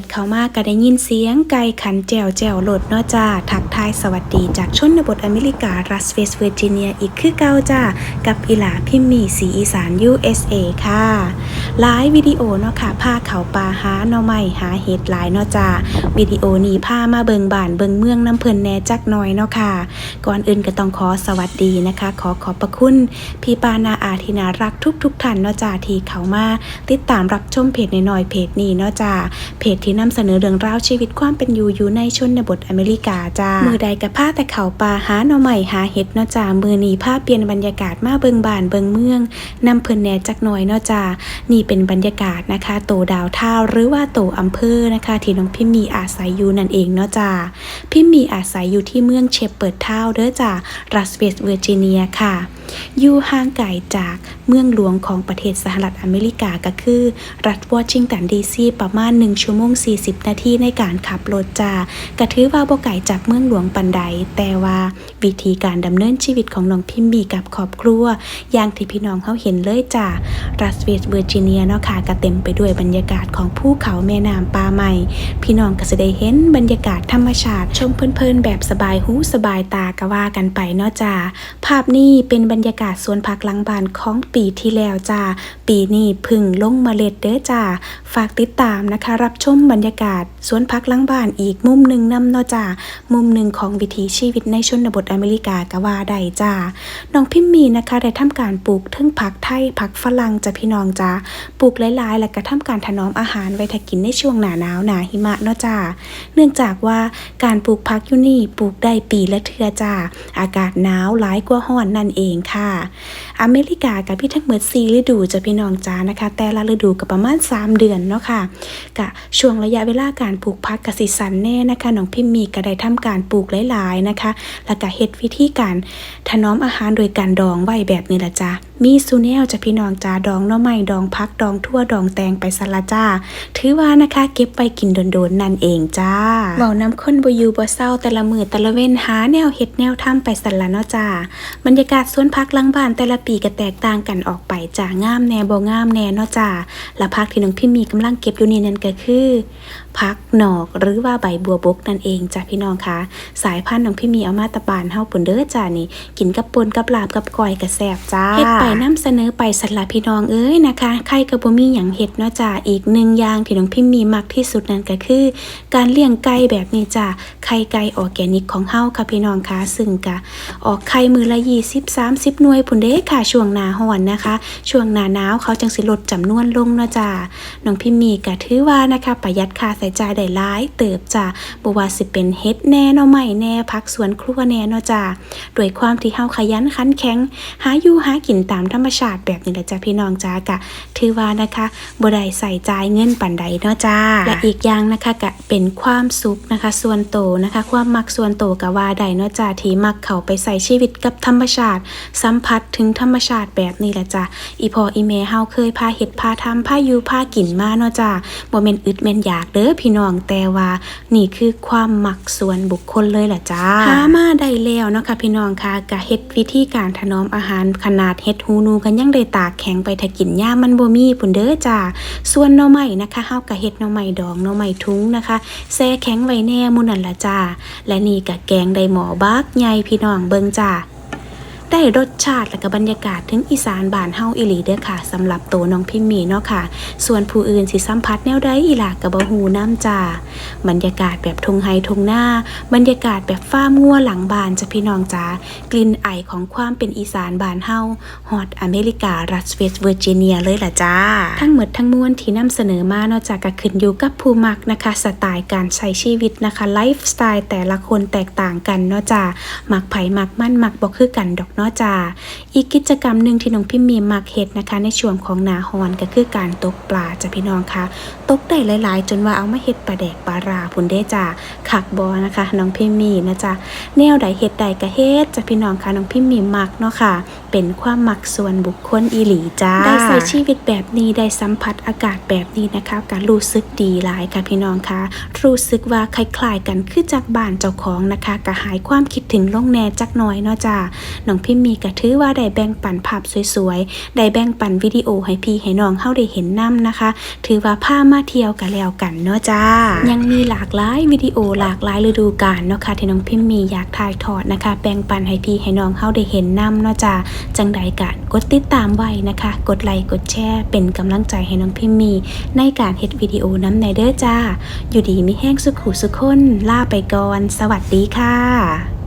ดเข้ามาก็ได้ยินเสียงไก่ขันแจวแจวโหลดเนาะจ้าทักทายสวัสดีจากชนบทอเมริการัสเวสเวอร์จิเนียอีกคือเก่าจ้ากับอีหลาพิมมีสีอีสาน USA ค่ะหลายวิดีโอเนาะค่ะพาเขาปลาหาหน่อไม้หาเห็ดหลายเนาะจ้าวิดีโอนี้พามาเบิงบ้านเบิงเมืองน้ำเพิ่นแน่จักหน่อยเนาะค่ะ ก่อนอื่นก็ต้องขอสวัสดีนะคะ ขอขอบพระคุณพี่ปานาอาทินารักทุกทุกท่านเนาะจ้าที่เขามาติดตามรับชมเพจน้อยเพจนี้เนาะจ้าเพจที่นำเสนอเรื่องราวชีวิตความเป็นอยู่อยู่ในชนบทอเมริกาจ้ามือใดกับผ้าแต่เขาปลาหาหน่อใหม่หาเห็ดเนาะจ้ามือนี้ผ้าเปลี่ยนบรรยากาศมาเบิงบานเบิงเมืองนำเพิ่นแหน่จักหน่อยเนาะจ้านี่เป็นบรรยากาศนะคะ โตดาวเท่าหรือว่าโตอำเภอนะคะ ที่น้องพิมมีอาศัยอยู่นั่นเองเนาะจ้าพิมมีอาศัยอยู่ที่เมืองเชปเปิดเท่าเด้อจ้ารัสเวสเวอร์จิเนียค่ะอยู่ห่างไกลจากเมืองหลวงของประเทศสหรัฐอเมริกาก็คือ รัฐวอชิงตันดีซีประมาณ 1 ชั่วโมง 40 นาทีในการขับรถจากระถือว่าบ่ไก่จากเมืองหลวงปันใดแต่ว่าวิธีการดำเนินชีวิตของน้องพิมบีกับครอบครัว อย่างที่พี่น้องเขาเห็นเลยจ้ารัสเวสเวอร์จิเนียเนาะค่ะก็เต็มไปด้วยบรรยากาศของภูเขาแม่น้ำป่าใหม่ พี่น้องก็จะได้เห็นบรรยากาศธรรมชาติชมเพลินๆแบบสบายหูสบายตาก็ว่ากันไปเนาะจ้าภาพนี้เป็นบรรรยากาศสวนผักหลังบ้านของปีที่แล้วจ้า ปีนี้พึ่งลงเมล็ดเด้อจ้า ฝากติดตามนะคะ รับชมบรรยากาศสวนผักหลังบ้านอีกมุมหนึ่งนำเนาะจ้า มุมหนึ่งของวิถีชีวิตในชนบทอเมริกากะว่าได้จ้า น้องพิมมีนะคะได้ทำการปลูกทั้งผักไทยผักฝรั่งจ้ะพี่น้องจ้า ปลูกหลายๆ แล้วก็ทำการถนอมอาหารไว้ถ้ากินในช่วงหนาหนาวหนาหิมะเนาะจ้า เนื่องจากว่าการปลูกผักอยู่นี่ปลูกได้ปีละเทือจ้า อากาศหนาวหลายกว่าห้อนนั่นเองค่ะ อเมริกากับพี่ทั้งหมด4ฤดูจะพี่น้องจ้านะคะ แต่ละฤดูก็ประมาณ 3 เดือนเนาะค่ะกะช่วงระยะเวลาการปลูกพักกสิสันแน่นะคะน้องพิมมีก็ได้ทำการปลูกหลายๆนะคะ แล้วก็เฮ็ดวิธีการถนอมอาหารโดยการดองไว้แบบนี้ละจ้ามีซูเนลจะพี่น้องจ้าดองหน่อไม้ดองพักดองทั่วดองแตงไปสละจ้า ถือว่านะคะเก็บไปกินโดนๆนั่นเองจ้าเบาน้ำข้นบอยู่บ่เศร้าแต่ละมือแต่ละเว้นหาแนวเฮ็ดแนวทำไปสละเนาะจ้าบรรยากาศสวนพักลังบ้านแต่ละปีก็แตกต่างกันออกไปจ้างามแน่บ่งามแน่เนาะจ้าและพักที่น้องพี่มีกำลังเก็บอยู่นี่นั่นก็คือพักหนอกหรือว่าใบบัวบกนั่นเองจ้าพี่น้องคะสายพันธุ์น้องพี่มีเอามาตะบานเฮาปุ่นเด้อจ้านี่ กินกับปนกับลาบกับก้อยกับแซ่บจ้าเฮ็ดไปนํเสนอไปสันละพี่น้องเอ้ยนะคะใครก็บ่มีหยังเฮ็ดเนาะจ้าอีกหนึ่งอย่างที่น้องพี่มีมักที่สุดนั่นก็คือ การเลี้ยงไก่แบบนี้จ้าไข่ไก่ออร์แกนิกของเฮาค่ะพี่น้องคะซึ่งกะออกไข่มือละ20 30หน่วยพุ่นเด้ค่ะช่วงหนาร้อนนะคะ ช่วงหนาหนาวเขาจังสิลดจำนวนลงเนาะจ้าน้องพิมมีก็ถือว่านะคะ ประหยัดค่าใช้จ่ายได้หลาย เติบจ้าบ่ว่าสิเป็นเฮ็ดแน่เนาะใหม่แน่พักสวนครัวแน่เนาะจ้าด้วยความที่เฮาขยันขันแข็ง หาอยู่หากินตามธรรมชาติแบบนี้แหละจ้าพี่น้องจ้ากะถือว่านะคะบ่ได้ใส่จ่ายเงินปานใดเนาะจ้าและอีกอย่างนะคะก็เป็นความสุขนะคะ ส่วนโตนะคะ ความมักส่วนโตวก็ว่าไดเนาะจ้าที่มักเข้าไปใส่ชีวิตกับธรรมชาติ สัมผัสถึงธรรมชาติแบบนี้แหละจ้ะอีพออีเมเฮาเคยพาเฮ็ดพาทำพาอยู่พากินมาเนาะจ้าบ่แม่นอึดแม่นอยากเด้อพี่น้องแต่ว่านี่คือความมักส่วนบุคคลเลยแหละจ้าหามาได้แล้วเนาะค่ะพี่น้องค่ะก็เฮ็ดวิธีการถนอมอาหารขนาดเฮ็ดฮูนูกันยังได้ตากแข็งไปถ้ากินย่ามันบ่มีพุ่นเด้อจ้าส่วนหน่อไม้นะคะเฮาก็เฮ็ดหน่อไม้ดองหน่อไม้ทุ้งนะคะแช่แข็งไว้แน่มู่นั่นละจ้าและนี่ก็แกงได้หมอบักใหญ่พี่น้องเบิ่งจ้า ได้รสชาติและก็บรรยากาศถึงอีสานบ้านเฮาอีหลีเด้อค่ะสำหรับตัวน้องพิมมีเนาะค่ะ ส่วนผู้อื่นสิสัมผัสแนวใดอีหลากกับบ่ฮูน้ำจ้าบรรยากาศแบบทงไฮทงหน้า บรรยากาศแบบฟ้ามงัวหลังบานจะพี่น้องจ้ากลิ่นไอของความเป็นอีสานบานเฮาฮอตอเมริการัสเวสเวอร์จิเนียเลยล่ะจ้า ทั้งหมดทั้งมวลที่นำเสนอมาเนาะจากก็ขึ้นอยู่กับผู้มักนะคะ สไตล์การใช้ชีวิตนะคะไลฟ์สไตล์แต่ละคนแตกต่างกันเนาะจ้ามักไผ่มักมั่นมักบ่คือกันดอกเนาะจ้าอีกกิจกรรมหนึ่งที่น้องพิมมีมักเฮ็ดนะคะ ในช่วงของนาฮอนก็คือการตกปลาจ้ะพี่น้องคะตกได้หลาย ๆ จนว่าเอามาเฮ็ดปลาแดกปลาราพุ่นเด้จ้าขักบอนะคะ น้องพิมมีนะจ๊ะแนวใดเฮ็ดใดก็เฮ็ดจ้ะพี่น้องคะน้องพิมมีมักเนาะค่ะ เป็นความมักส่วนบุคคลอีหลีจ้าได้ใช้ชีวิตแบบนี้ได้สัมผัสอากาศแบบนี้นะคะการรู้สึกดีหลายค่ะพี่น้องคะรู้สึกว่าคล้าย ๆ กันคือจากบ้านเจ้าของนะคะก็หายความคิดถึงลงแน่จักน่อยเนาะจ้าน้องพิพิมพ์มีก็ถือว่าได้แบ่งปันภาพสวยๆ ได้แบ่งปันวิดีโอให้พี่ให้น้องเฮาได้เห็นนํนะคะ ถือว่าพามาเที่ยวกันแล้วกันเนาะจ้า ยังมีหลากหลายวิดีโอหลากหลายฤดูกาลเนาะค่ะที่น้องพิมพ์มีอยากถ่ายทอดนะคะ แบ่งปันให้พี่ให้น้องเฮาได้เห็นนํเนาะจ้าจังใดกะกดติดตามไว้นะคะ กดไลค์กดแชร์เป็นกำลังใจให้น้องพิมพ์มีในการเฮ็ดวิดีโอน้ำในเด้อจ้า อยู่ดีมีแห้งสุขุสุขคนล่าไปก่อน สวัสดีค่ะ